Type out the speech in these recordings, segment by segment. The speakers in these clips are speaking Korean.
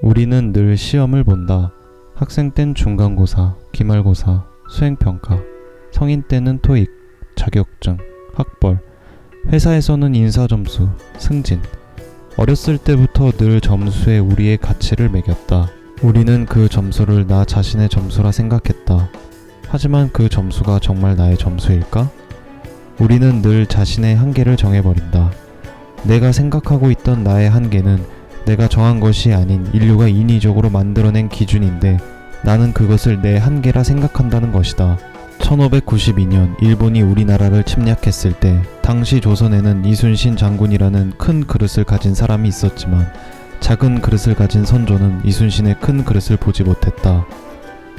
우리는 늘 시험을 본다. 학생 땐 중간고사, 기말고사, 수행평가, 성인 때는 토익, 자격증, 학벌, 회사에서는 인사점수, 승진. 어렸을 때부터 늘 점수에 우리의 가치를 매겼다. 우리는 그 점수를 나 자신의 점수라 생각했다. 하지만 그 점수가 정말 나의 점수일까? 우리는 늘 자신의 한계를 정해버린다. 내가 생각하고 있던 나의 한계는 내가 정한 것이 아닌 인류가 인위적으로 만들어낸 기준인데 나는 그것을 내 한계라 생각한다는 것이다. 1592년 일본이 우리나라를 침략했을 때 당시 조선에는 이순신 장군이라는 큰 그릇을 가진 사람이 있었지만 작은 그릇을 가진 선조는 이순신의 큰 그릇을 보지 못했다.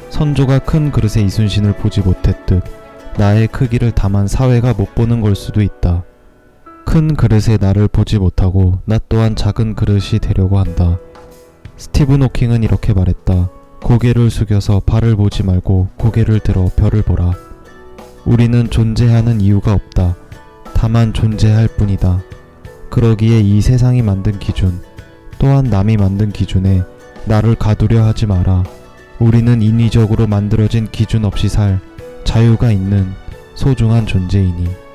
선조가 큰 그릇의 이순신을 보지 못했듯 나의 크기를 다만 사회가 못 보는 걸 수도 있다. 큰 그릇의 나를 보지 못하고 나 또한 작은 그릇이 되려고 한다. 스티븐 호킹은 이렇게 말했다. 고개를 숙여서 발을 보지 말고 고개를 들어 별을 보라. 우리는 존재하는 이유가 없다. 다만 존재할 뿐이다. 그러기에 이 세상이 만든 기준, 또한 남이 만든 기준에 나를 가두려 하지 마라. 우리는 인위적으로 만들어진 기준 없이 살 자유가 있는 소중한 존재이니.